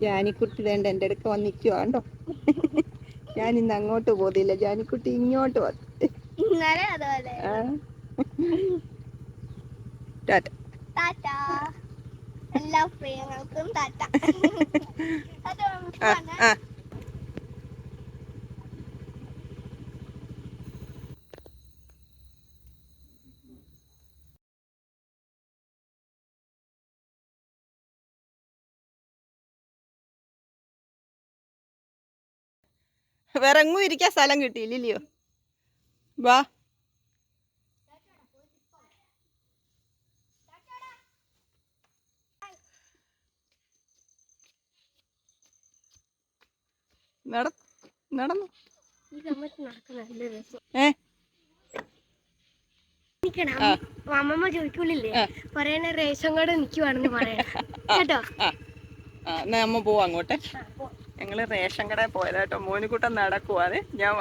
ജാനിക്കുട്ടി വേണ്ട എന്റെ അടുക്ക വന്നിരിക്കുവാ കണ്ടോ? ഞാൻ ഇന്ന് അങ്ങോട്ട് പോതില്ല ജാനിക്കുട്ടി ഇങ്ങോട്ട് വന്നു. ഇന്നലെ അതുപോലെ. ടാറ്റ. ടാറ്റ. എല്ലാ പ്രിയങ്ങൾക്കും ടാറ്റ. അത് വേറെ എങ്ങും ഇരിക്കാൻ സ്ഥലം കിട്ടിയില്ലയോ വാ. നട നടന്നു. ഏ? നിക്കണം. അമ്മമ്മ ചോദിക്കൂലില്ലേ ആ. പറയണ റേഷൻ കാർഡ് നിക്കുവാണെന്ന് പറയണം. കേട്ടോ? എന്നാ അമ്മ പോവാ അങ്ങോട്ടെ. ഞങ്ങൾ റേഷൻ കടയിൽ പോയതാട്ടോ. മോനുകൂട്ടം നടക്കുവാതെ ഞാൻ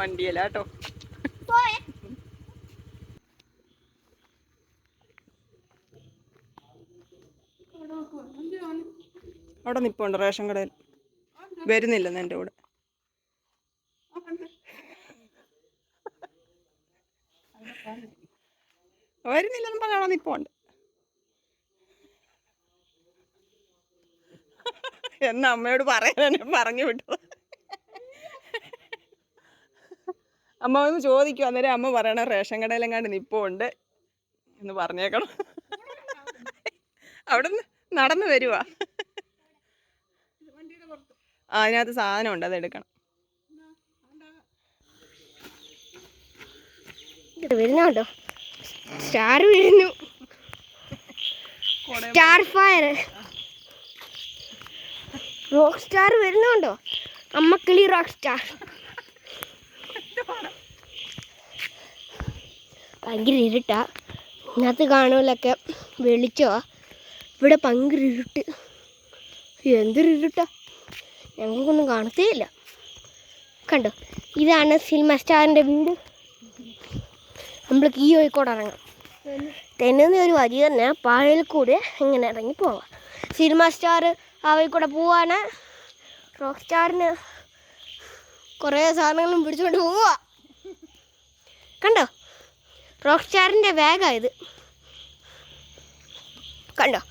പോയെ. അവിടെ നിപ്പുണ്ട് റേഷൻ കടയിൽ. വരുന്നില്ലെന്ന് എന്റെ കൂടെ. വരുന്നില്ലെന്ന് പറഞ്ഞ അവിടെ നിപ്പുണ്ട്. എന്ന് അമ്മയോട് പറയാൻ പറഞ്ഞു വിട്ടു അമ്മ ഒന്ന് ചോദിക്കും അന്നേരം അമ്മ പറയണ റേഷൻ കടയിലെങ്ങാണ്ട് നിപ്പുണ്ട് എന്ന് പറഞ്ഞേക്കണം. അവിടെ നിന്ന് നടന്നു വരുവാ. ആ അതിനകത്ത് സാധനം ഉണ്ട് അത് എടുക്കണം. വരുന്നുണ്ടോ? സ്റ്റാർ വരുന്നു. Star fire. റോക്ക് സ്റ്റാർ വരുന്നുണ്ടോ? അമ്മ കിളി റോക്ക് സ്റ്റാർ ഭയങ്കര ഇരുട്ടാ. ഇതിനകത്ത് കാണുമല്ലൊക്കെ വെളിച്ചോ ഇവിടെ ഭയങ്കര ഇരുട്ട്. എന്തൊരു ഇരുട്ടാ. ഞങ്ങൾക്കൊന്നും കാണത്തേ ഇല്ല കണ്ടോ? ഇതാണ് സിനിമ സ്റ്റാറിന്റെ വീട്. നമ്മൾ കീ കോഴിക്കോട് ഇറങ്ങാം. തെന്നുന്ന ഒരു വഴി തന്നെ പാഴയിൽ കൂടെ ഇങ്ങനെ ഇറങ്ങി പോവാം. സിനിമ സ്റ്റാർ ആ കൂടെ പോവാണ്. റോക്ക് സ്റ്റാറിന് കുറേ സാധനങ്ങളും പിടിച്ചുകൊണ്ട് പോവുക കണ്ടോ? റോക്ക് സ്റ്റാറിന്റെ ബാഗാണ് ഇത്. കണ്ടോ?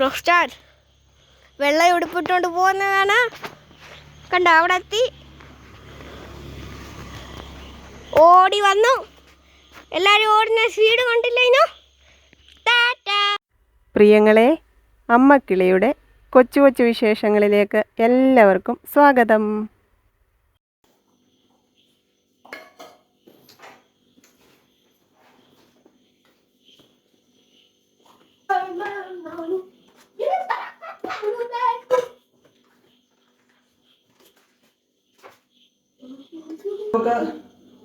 റോക്ക് സ്റ്റാർ വെള്ളം ഉടുപ്പിട്ടുകൊണ്ട് പോകുന്നതാണ് കണ്ടോ? അവിടെ എത്തി ഓടി വന്നു. എല്ലാവരും ഓടുന്ന സ്പീഡ് കണ്ടില്ലേനോ? പ്രിയങ്ങളെ അമ്മക്കിളിയുടെ കൊച്ചു കൊച്ചു വിശേഷങ്ങളിലേക്ക് എല്ലാവർക്കും സ്വാഗതം. നമുക്ക്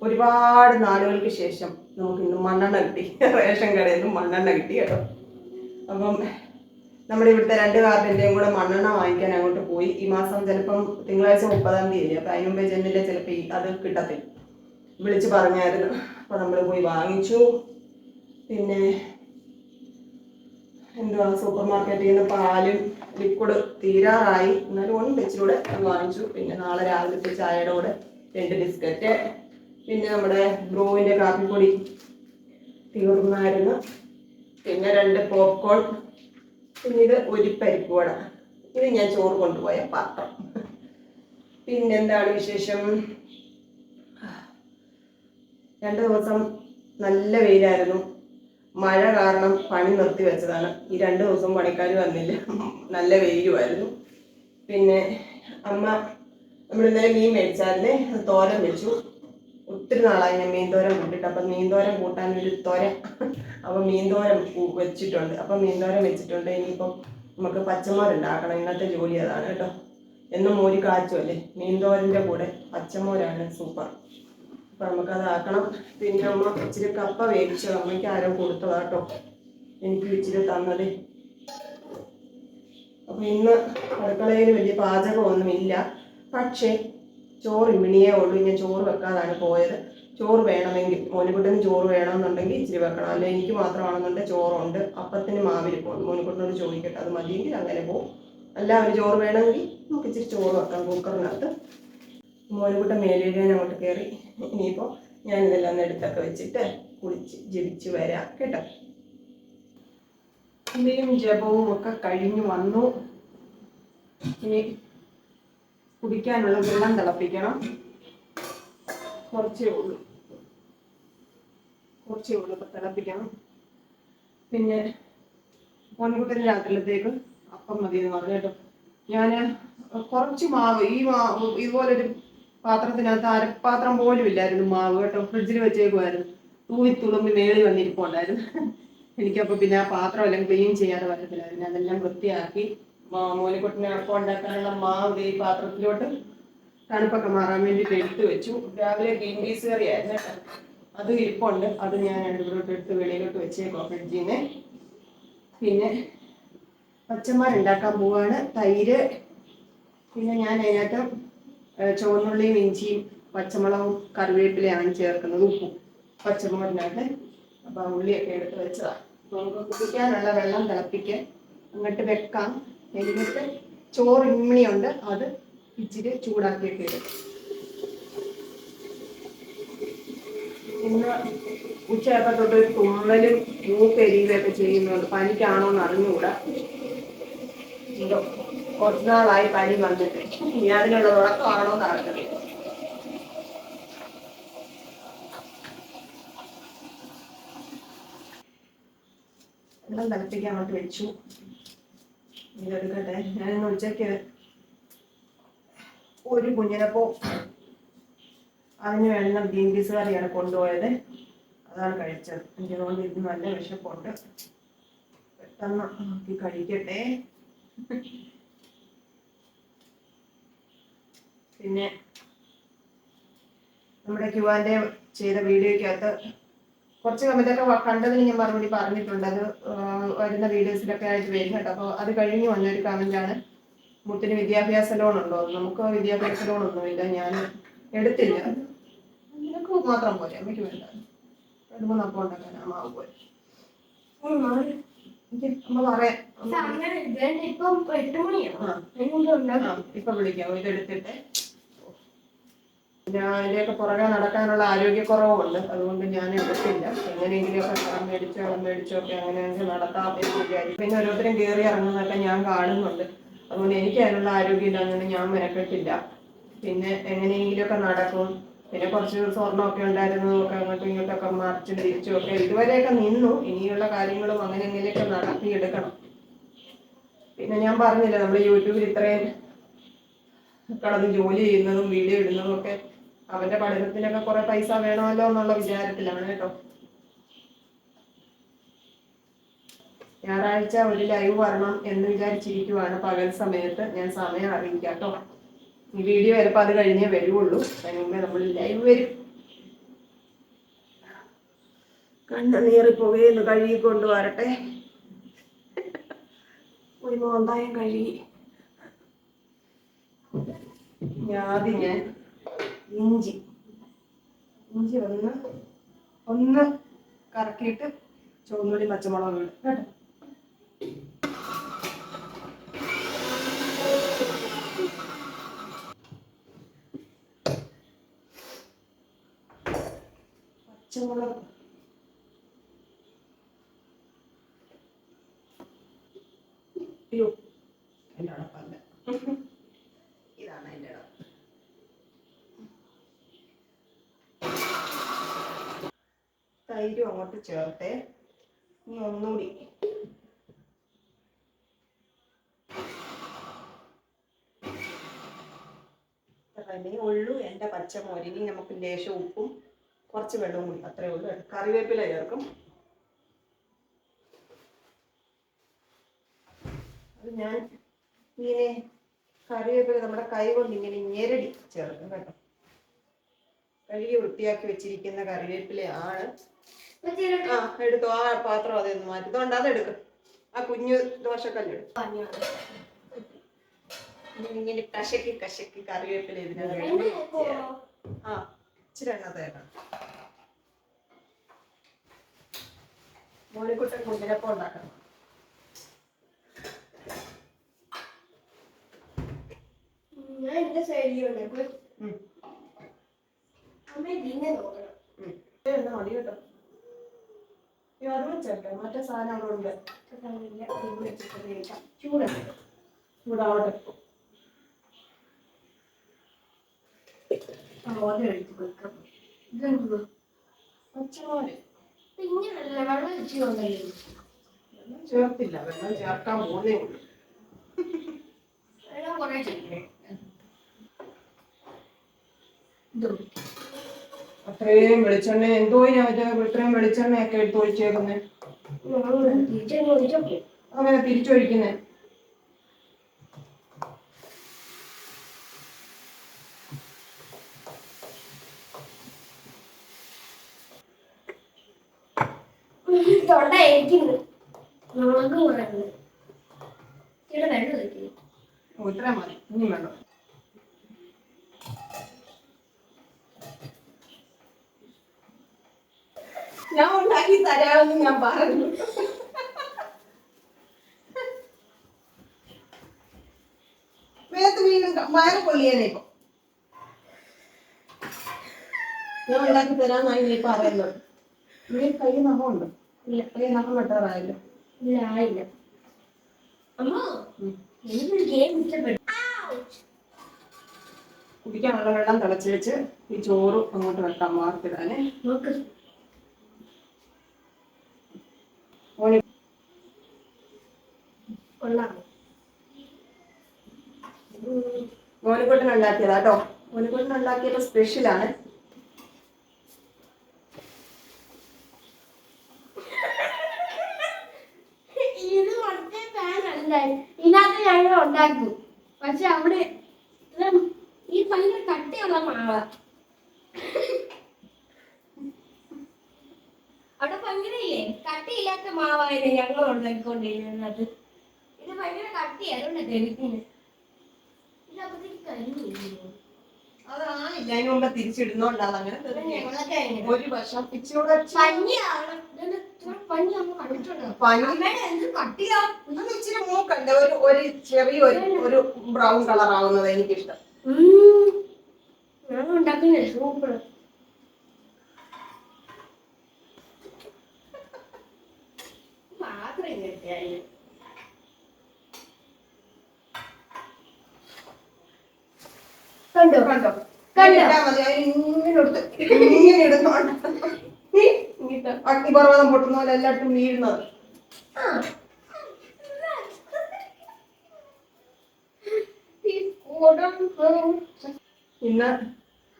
ഒരുപാട് നാളുകൾക്ക് ശേഷം നമുക്ക് ഇന്ന് മണ്ണെണ്ണ കിട്ടി. റേഷൻ കടയിൽ നിന്ന് മണ്ണെണ്ണ കിട്ടി കേട്ടോ. അപ്പം നമ്മുടെ ഇവിടുത്തെ രണ്ട് കാർഡിന്റെയും കൂടെ മണ്ണെണ്ണ വാങ്ങിക്കാൻ അങ്ങോട്ട് പോയി. ഈ മാസം ചിലപ്പം തിങ്കളാഴ്ച മുപ്പതാം തീയതി അപ്പം അതിന് മുമ്പേ ചെന്നില്ല ചിലപ്പോൾ അത് കിട്ടത്തില്ല. വിളിച്ച് പറഞ്ഞായിരുന്നു. അപ്പം നമ്മൾ പോയി വാങ്ങിച്ചു. പിന്നെ എന്തുവാ സൂപ്പർ മാർക്കറ്റിൽ നിന്ന് പാലും ലിക്വിഡ് തീരാറായി. എന്നാലും ഉണ്ട് വെച്ചിലൂടെ വാങ്ങിച്ചു. പിന്നെ നാളെ രാവിലത്തെ ചായയുടെ കൂടെ രണ്ട് ബിസ്ക്കറ്റ്. പിന്നെ നമ്മുടെ ബ്രൂവിന്റെ കാപ്പിപ്പൊടി തീർന്നായിരുന്നു. പിന്നെ രണ്ട് പോപ്കോൺ. പിന്നെ ഇത് ഒരു പരിപ്പ് വട. ഇത് ഞാൻ ചോറ് കൊണ്ടുപോയ പാത്രം. പിന്നെന്താണ് വിശേഷം? രണ്ട് ദിവസം നല്ല വെയിലായിരുന്നു. മഴ കാരണം പണി നിർത്തി വെച്ചതാണ്. ഈ രണ്ട് ദിവസം പണിക്കാർ വന്നില്ല. നല്ല വെയിലുമായിരുന്നു. പിന്നെ അമ്മ നമ്മൾ ഇന്നലെ മീൻ മേടിച്ചായിരുന്നേ തോരം വെച്ചു. ഒത്തിരി നാളായി ഞാൻ മീൻ തോരൻ കൂട്ടിട്ട്. അപ്പം മീൻ തോരൻ കൂട്ടാൻ ഒരു തോര അപ്പം മീൻ തോരൻ വെച്ചിട്ടുണ്ട്. അപ്പം മീൻ തോരൻ വെച്ചിട്ടുണ്ട്. ഇനിയിപ്പം നമുക്ക് പച്ചമോര് ഉണ്ടാക്കണം. ഇന്നത്തെ ജോലി അതാണ് കേട്ടോ. എന്നും മോര് കാച്ചുമല്ലേ മീൻ തോരന്റെ കൂടെ പച്ചമോരാണ് സൂപ്പർ. അപ്പം നമുക്കതാക്കണം. പിന്നെ അമ്മ ഇച്ചിരി കപ്പ വേവിച്ചത് അമ്മയ്ക്ക് ആരോ കൊടുത്തതാ കേട്ടോ. എനിക്ക് ഇച്ചിരി തന്നത്. അപ്പം ഇന്ന് അടുക്കളയിൽ വലിയ പാചകമൊന്നുമില്ല. പക്ഷേ ചോറ് ഇമ്മിണിയേ ഉള്ളൂ. ഞാൻ ചോറ് വെക്കാതാണ് പോയത്. ചോറ് വേണമെങ്കിൽ മോനിക്കുട്ടന് ചോറ് വേണമെന്നുണ്ടെങ്കിൽ ഇച്ചിരി വെക്കണം. അല്ലെ എനിക്ക് മാത്രമാണെന്നുണ്ടെങ്കിൽ ചോറുണ്ട്. അപ്പത്തിന് മാവിൽ പോകും. മോനിക്കുട്ടനോട് ചോദിക്കട്ടെ അത് മതിയെങ്കിൽ അങ്ങനെ പോകും. അല്ല അവന് ചോറ് വേണമെങ്കിൽ നമുക്ക് ഇച്ചിരി ചോറ് വെക്കാം. കുക്കറിനകത്ത് മോനിക്കുട്ടൻ മേലിരിക്കാൻ അങ്ങോട്ട് കയറി. ഇനിയിപ്പോൾ ഞാനിതെല്ലാം ഒന്ന് എടുത്തൊക്കെ വെച്ചിട്ട് കുളിച്ച് ജപിച്ച് വരാം. കേട്ടോ? ഇനിയും ജപവും ഒക്കെ കഴിഞ്ഞു വന്നു. ഇനി കുടിക്കാനുള്ള വെള്ളം തിളപ്പിക്കണം. കുറച്ചേ ഉള്ളൂ. കുറച്ചേ ഉള്ളൂ ഇപ്പം തിളപ്പിക്കണം. പിന്നെ പൊൻകുട്ടൻ രാത്രിയിലത്തേക്ക് അപ്പം മതി എന്ന് പറഞ്ഞു കേട്ടോ. ഞാൻ കുറച്ച് മാവ് ഈ മാവ് ഇതുപോലൊരു പാത്രത്തിനകത്ത് അരപ്പാത്രം പോലും ഇല്ലായിരുന്നു മാവ് കേട്ടോ. ഫ്രിഡ്ജിൽ വെച്ചേക്കുമായിരുന്നു തൂവി തുളുമ്പി മേളിൽ വന്നിരിപ്പുണ്ടായിരുന്നു. എനിക്കപ്പോൾ പിന്നെ ആ പാത്രം എല്ലാം ക്ലീൻ ചെയ്യാതെ പറ്റത്തില്ലായിരുന്നു അതെല്ലാം വൃത്തിയാക്കി മോനിക്കുട്ടിന് അപ്പം ഉണ്ടാക്കാനുള്ള മാവ് ഈ പാത്രത്തിലോട്ട് തണുപ്പൊക്കെ മാറാൻ വേണ്ടിയിട്ട് എടുത്തു വെച്ചു. രാവിലെ ഗ്രീൻ പീസ് കറി ആയിരുന്നു കേട്ടോ. അത് ഇരിപ്പുണ്ട്. അത് ഞാൻ രണ്ടുപേരോട്ട് എടുത്ത് വെളിയിലോട്ട് വെച്ചേക്കോ ഫ്രിഡ്ജിൽ പിന്നെ പച്ചമാർ ഉണ്ടാക്കാൻ പോവാണ്. തൈര് പിന്നെ ഞാൻ അതിനകത്ത് ചുവന്നുള്ളിയും ഇഞ്ചിയും പച്ചമുളകും കറിവേപ്പിലയാണ് ചേർക്കുന്നത്. ഉപ്പും പച്ചമുളകിനകത്ത്. അപ്പോൾ ഉള്ളിയൊക്കെ എടുത്ത് വെച്ചതാണ് നമുക്ക് കുടിക്കാനുള്ള വെള്ളം തിളപ്പിക്കാൻ അങ്ങോട്ട് വെക്കാം. എന്നിട്ട് ചോറ് ഇമ്മിണിയുണ്ട് അത് ഇച്ചിരി ചൂടാക്കിയിട്ട് ഇടും. ഇന്ന് ഉച്ചയപ്പം തൊട്ട് ഒരു തുമ്മലും മൂക്കെരിയുകയൊക്കെ ചെയ്യുന്നുണ്ട്. പനിക്കാണോ എന്ന് അറിഞ്ഞുകൂടാ. കുറച്ച് നാളായി പനി വന്നിട്ട്. ഇനി അതിനുള്ള തുടക്കമാണോ എന്ന് അറിഞ്ഞത് വെള്ളം തിളപ്പിക്കാൻ അങ്ങോട്ട് വെച്ചു. ഇതെടുക്കട്ടെ ഞാനിന്ന് ഉച്ചയ്ക്ക് ഒരു കുഞ്ഞിനപ്പോ അതിന് വേണ്ട ഗ്രീൻ പീസ് കറിയാണ് കൊണ്ടുപോയത്. അതാണ് കഴിച്ചത്. എനിക്ക് അതുകൊണ്ട് ഇത് നല്ല വിശപ്പുണ്ട്. പെട്ടെന്ന് ആക്കി കഴിക്കട്ടെ. പിന്നെ നമ്മുടെ ക്യുവാന്റെ ചെയ്ത വീഡിയോയ്ക്കകത്ത് കുറച്ച് കമന്റൊക്കെ കണ്ടതിന് ഞാൻ മറുപടി പറഞ്ഞിട്ടുണ്ട്. അത് വരുന്ന വീഡിയോസിലൊക്കെ ആയിട്ട് വരും കേട്ടോ അപ്പോൾ അത് കഴിഞ്ഞ് വന്നൊരു കമന്റാണ് മുത്തിന് വിദ്യാഭ്യാസ ലോൺ ഉണ്ടോ? നമുക്ക് വിദ്യാഭ്യാസ ലോൺ ഒന്നുമില്ല ഞാൻ എടുത്തില്ല. നിനക്ക് മാത്രം പോലെ അമ്മയ്ക്ക് വേണ്ട. രണ്ട് മൂന്ന് അപ്പം ഉണ്ടാക്കാൻ അമ്മാവ് പോലെ അമ്മ പറയാം. ഇപ്പൊ വിളിക്കാം. ഇതെടുത്തിട്ട് ഞാൻ അതിലേക്ക് പുറകെ നടക്കാനുള്ള ആരോഗ്യക്കുറവുണ്ട്. അതുകൊണ്ട് ഞാൻ എടുത്തില്ല. എങ്ങനെയെങ്കിലുമൊക്കെ കടം മേടിച്ചോ കടം മേടിച്ചോ ഒക്കെ അങ്ങനെയെങ്കിലും നടത്താം എന്ന് വിചാരിക്കും. പിന്നെ ഓരോരുത്തരും കയറി ഇറങ്ങുന്നതൊക്കെ ഞാൻ കാണുന്നുണ്ട്. അതുകൊണ്ട് എനിക്ക് അതിനുള്ള ആരോഗ്യം ഇല്ലാഞ്ഞുകൊണ്ട് ഞാൻ മെനക്കെട്ടില്ല. പിന്നെ എങ്ങനെയെങ്കിലുമൊക്കെ നടക്കും. പിന്നെ കുറച്ച് സ്വർണമൊക്കെ ഉണ്ടായിരുന്നു. ഒക്കെ അങ്ങോട്ടും ഇങ്ങോട്ടൊക്കെ മറിച്ചും തിരിച്ചും ഒക്കെ ഇതുവരെയൊക്കെ നിന്നു. ഇനിയുള്ള കാര്യങ്ങളും അങ്ങനെ എങ്ങനെയൊക്കെ നടത്തിയെടുക്കണം പിന്നെ ഞാൻ പറഞ്ഞില്ല നമ്മൾ യൂട്യൂബിൽ ഇത്രയും കടന്ന് ജോലി ചെയ്യുന്നതും വീഡിയോ ഇടുന്നതും ഒക്കെ അവന്റെ പഠനത്തിനൊക്കെ കുറെ പൈസ വേണമല്ലോ എന്നുള്ള വിചാരത്തിലാണ് കേട്ടോ. ഞായറാഴ്ച ഒരു ലൈവ് വരണം എന്ന് വിചാരിച്ചിരിക്കുവാണ്. പകൽ സമയത്ത് ഞാൻ സമയം അറിയിക്കാം കേട്ടോ. ഈ വീഡിയോ ചിലപ്പോൾ അത് കഴിഞ്ഞേ വരുള്ളൂ അതിന് നമ്മൾ ലൈവ് വരും. കണ്ണുനീറി പുകയെന്ന് കഴുകിക്കൊണ്ട് വരട്ടെ. ഒരു മോന്തായം കഴുകി. ഞാതി ഞാൻ ഇഞ്ചി. ഇഞ്ചി ഒന്ന് ഒന്ന് കറക്കിയിട്ട് ചുവന്നുള്ളി പച്ചമുളക് കേട്ടോ? പച്ചമുളക്. അയ്യോ എന്റെ ഇതാണ് എന്റെ അടപ്പ് തൈരും അങ്ങോട്ട് ചേർത്തേ ഇനി ഒന്നുകൂടി. ഇത്രയല്ലേ ഉള്ളൂ എന്റെ പച്ചമോര് ഇനി നമുക്ക് ലേശം ഉപ്പും കുറച്ച് വെള്ളവും കൂടി അത്രേ ഉള്ളൂ. കറിവേപ്പില ചേർക്കും. അത് ഞാൻ ഇങ്ങനെ കറിവേപ്പില നമ്മുടെ കൈ കൊണ്ട് ഇങ്ങനെ ഞെരടി ചേർക്കും കേട്ടോ. കഴുകി വൃത്തിയാക്കി വെച്ചിരിക്കുന്ന കറിവേപ്പിലയാണ് ആ എടുത്തോ. ആ പാത്രം അതൊന്ന് മാറ്റി. ഇതുകൊണ്ട് അതെടുക്കും ആ കുഞ്ഞു ദോശക്കല്ലെടുക്കും ഇങ്ങനെ കശക്കി കശക്കി കറിവേപ്പില ഇതിനകത്ത് ആ ഇച്ചിരി എണ്ണ തേക്കണം മോനിക്കുട്ടൻ കുഞ്ഞിനപ്പം ഉണ്ടാക്കണം. ഞാൻ എന്റെ ശൈലി ഉം. അമ്മ ഇതിനെ നോക്കണം എണ്ണ മതി കേട്ടോ. അയ്യോ, അത് വെച്ചേട്ടെ മറ്റേ സാധനം അവിടെ ഉണ്ട്. ചൂടുണ്ട് ചൂടാവട്ടെ ചേർത്തില്ല. വെള്ളം ചേർക്കാൻ പോകുന്നേ ഉള്ളൂ. വെള്ളം കുറേ ചെയ്യണേ ഇതോ അത്രയും വെളിച്ചെണ്ണ എന്തോ ഇത്രയും വെളിച്ചെണ്ണയൊക്കെ എടുത്ത് ഒഴിച്ചേക്കുന്നേ? അങ്ങനെ തിരിച്ചൊഴിക്കുന്നേ? തൊണ്ട ഏക്കുന്നു മുളക് കുറയുന്നു. ഇവിടെ വെള്ളം ഒഴിക്കുന്നു ഓ, ഇത്രയും മതി. ഇനി വേണം ഞാൻ ഉണ്ടാക്കി തരാമെന്ന് ഞാൻ പറഞ്ഞു. വേഗത്ത് വീണ്ടും വയറ് പൊള്ളിയാനേ ഇപ്പൊ? ഞാൻ ഉണ്ടാക്കി തരാന്നായി നീ പറയുന്നത് നീ കൈ നഖമുണ്ട്. ഇല്ല കൈ നഖം വെട്ടാറായല്ലോ. ഇല്ല ആയില്ല. അമ്മ എനിക്കൊരു ഗെയിം ഇഷ്ടപ്പെട്ടു. കുടിക്കാനുള്ള വെള്ളം തിളച്ച് വെച്ച് ഈ ചോറ് അങ്ങോട്ട് വെക്കാം വാർത്തിടാനേ നോക്ക്. കൊള്ളാം. മോനിക്കുട്ടൻ ഉണ്ടാക്കിയതാ കേട്ടോ സ്പെഷ്യലാണ്. ഇത് മറ്റേ പാൻ അല്ല ഇതിനകത്ത് ഞങ്ങൾ ഉണ്ടാക്കും. പക്ഷെ അവിടെ ഈ ഭയങ്കര കട്ടിയുള്ള മാവ. അവിടെ ഭയങ്കര ഇല്ലേ കട്ടിയില്ലാത്ത മാവായിരുന്നു ഞങ്ങൾ ഉണ്ടാക്കിക്കൊണ്ടിരുന്നത്. ഭയങ്കര കട്ടിയാ. അതുകൊണ്ട് ദഹിക്കുന്നത് ഇത് അപ്പത്തേക്ക് കഴിഞ്ഞില്ലേ അതാണില്ല. അതിന് മുമ്പ് തിരിച്ചിടുന്നോണ്ടാണ് അങ്ങനെ തെറിഞ്ഞത്. ഞങ്ങളൊക്കെ ഒരു വർഷം ഇച്ചിരൂടെ പഞ്ഞിയാണ് ഇച്ചിരി മൂക്കണ്ട്. ഒരു ഒരു ചെറിയ ഒരു ഒരു ബ്രൗൺ കളർ ആവുന്നത് എനിക്കിഷ്ടം. ഞാൻ ഉണ്ടാക്കുന്ന സൂപ്പർ മാത്രം കിട്ടിയായിരുന്നു കണ്ടോ? കണ്ടോ? ഇങ്ങനെ ഇടുന്നോണ്ട് അഗ്നിപർവതം പൊട്ടുന്ന പോലെ എല്ലായിടത്തും വീഴുന്നത്. ഇന്ന്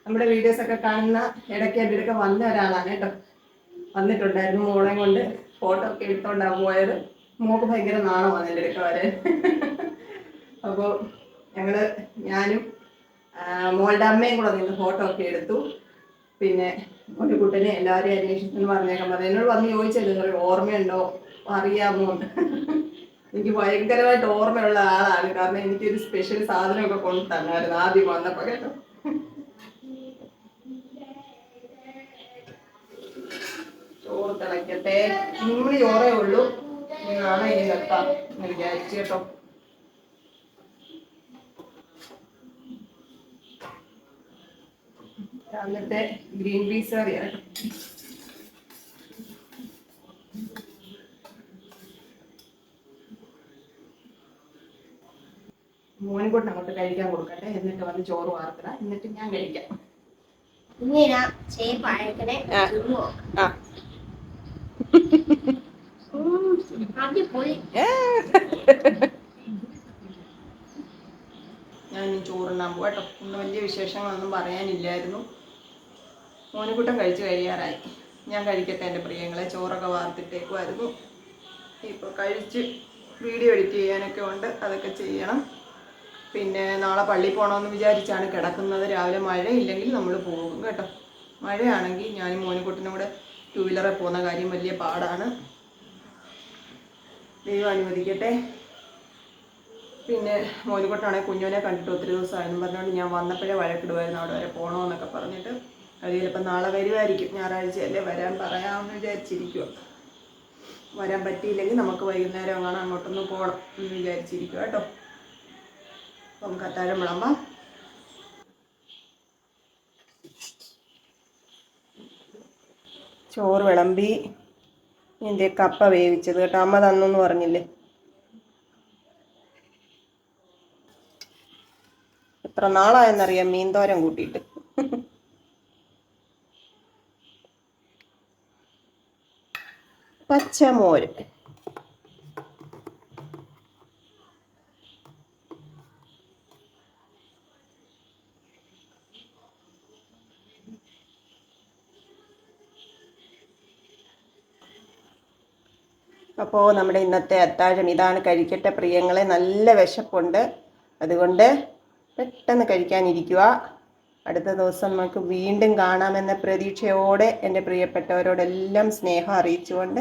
നമ്മുടെ വീഡിയോസ് ഒക്കെ കാണുന്ന ഇടയ്ക്ക് എന്റെ അടുക്ക വന്ന ഒരാളാണ് കേട്ടോ. വന്നിട്ടുണ്ടായിരുന്നു. മോളെ കൊണ്ട് ഫോട്ടോ ഒക്കെ എടുത്തോണ്ടാ പോയത്. മോക്ക് ഭയങ്കര നാണമാണ് എന്റെ അടുക്ക വരെ അപ്പോൾ ഞങ്ങൾ ഞാനും മോളുടെ അമ്മയും കൂടെ നിന്ന് ഫോട്ടോ ഒക്കെ എടുത്തു. പിന്നെ ഒരു കുട്ടനെ എല്ലാവരെയും അന്വേഷിച്ചെന്ന് പറഞ്ഞേക്കാൻ പറഞ്ഞു എന്നോട് വന്ന് ചോദിച്ചല്ലോ "നിനക്ക് ഓർമ്മയുണ്ടോ? അറിയാമോ? എന്ന്." എനിക്ക് ഭയങ്കരമായിട്ട് ഓർമ്മയുള്ള ആളാണ്. കാരണം എനിക്കൊരു സ്പെഷ്യൽ സാധനമൊക്കെ കൊണ്ടു തന്നായിരുന്നു ആദ്യം വന്നപ്പോൾ കേട്ടോ. ചോറ് തിളയ്ക്കട്ടെ ഇങ്ങനെ ചോറേ ഉള്ളൂ. നിങ്ങളാണ് ഇനി നിർത്താം. എന്ന് വിചാരിച്ചു കേട്ടോ. രാവിലത്തെ ഗ്രീൻ പീസ് കറിയാണ് മോനും മോനിക്കൂട്ടിന് അങ്ങോട്ട് കഴിക്കാൻ കൊടുക്കട്ടെ. എന്നിട്ട് വന്ന് ചോറ് വാർത്തട. എന്നിട്ട് ഞാൻ കഴിക്കാം. ഞാൻ ചോറുണ്ടാകുമ്പോ കേട്ടോ. ഇന്ന് വലിയ വിശേഷങ്ങളൊന്നും പറയാനില്ലായിരുന്നു. മോനിക്കുട്ടൻ കഴിച്ചു കഴിയാറായി. ഞാൻ കഴിക്കട്ടെ എന്റെ പ്രിയങ്ങളെ ചോറൊക്കെ വാർത്തിട്ടേക്കുമായിരുന്നു ഇപ്പോൾ കഴിച്ച് വീഡിയോ എഡിറ്റ് ചെയ്യാനൊക്കെ ഉണ്ട് അതൊക്കെ ചെയ്യണം. പിന്നെ നാളെ പള്ളിയിൽ പോകണമെന്ന് വിചാരിച്ചാണ് കിടക്കുന്നത്. രാവിലെ മഴയില്ലെങ്കിൽ നമ്മൾ പോകും കേട്ടോ. മഴയാണെങ്കിൽ ഞാൻ മോനുകൂട്ടിനും കൂടെ ടൂ വീലറിൽ പോകുന്ന കാര്യം വലിയ പാടാണ്. ദൈവം അനുവദിക്കട്ടെ. പിന്നെ മോനുകൂട്ടാണെങ്കിൽ കുഞ്ഞോനെ കണ്ടിട്ട് ഒത്തിരി ദിവസമായിരുന്നു പറഞ്ഞുകൊണ്ട് ഞാൻ വന്നപ്പോഴേ വഴക്കിടുമായിരുന്നു അവിടെ വരെ പോകണമെന്നൊക്കെ പറഞ്ഞിട്ട്. അവർ ചിലപ്പോൾ നാളെ വരുമായിരിക്കും ഞായറാഴ്ചയല്ലേ വരാൻ പറയാമെന്ന് വിചാരിച്ചിരിക്കുക വരാൻ പറ്റിയില്ലെങ്കിൽ നമുക്ക് വൈകുന്നേരം അങ്ങനെ അങ്ങോട്ടൊന്ന് പോകണം എന്ന് വിചാരിച്ചിരിക്കുക കേട്ടോ. അപ്പം കത്താഴം വിളമ്പാം. ചോറ് വിളമ്പി എന്റെ കപ്പ വേവിച്ചത് കേട്ടോ. അമ്മ തന്നെന്ന് പറഞ്ഞില്ലേ? എത്ര നാളായെന്നറിയാം മീൻതോരം കൂട്ടിയിട്ട്. പച്ചമോര് അപ്പോൾ നമ്മുടെ ഇന്നത്തെ അത്താഴം ഇതാണ് കഴിക്കട്ടെ പ്രിയങ്ങളെ. നല്ല വിശപ്പുണ്ട്. അതുകൊണ്ട് പെട്ടെന്ന് കഴിക്കാനിരിക്കുക. അടുത്ത ദിവസം നമുക്ക് വീണ്ടും കാണാമെന്ന പ്രതീക്ഷയോടെ എന്റെ പ്രിയപ്പെട്ടവരോടെല്ലാം സ്നേഹം അറിയിച്ചുകൊണ്ട്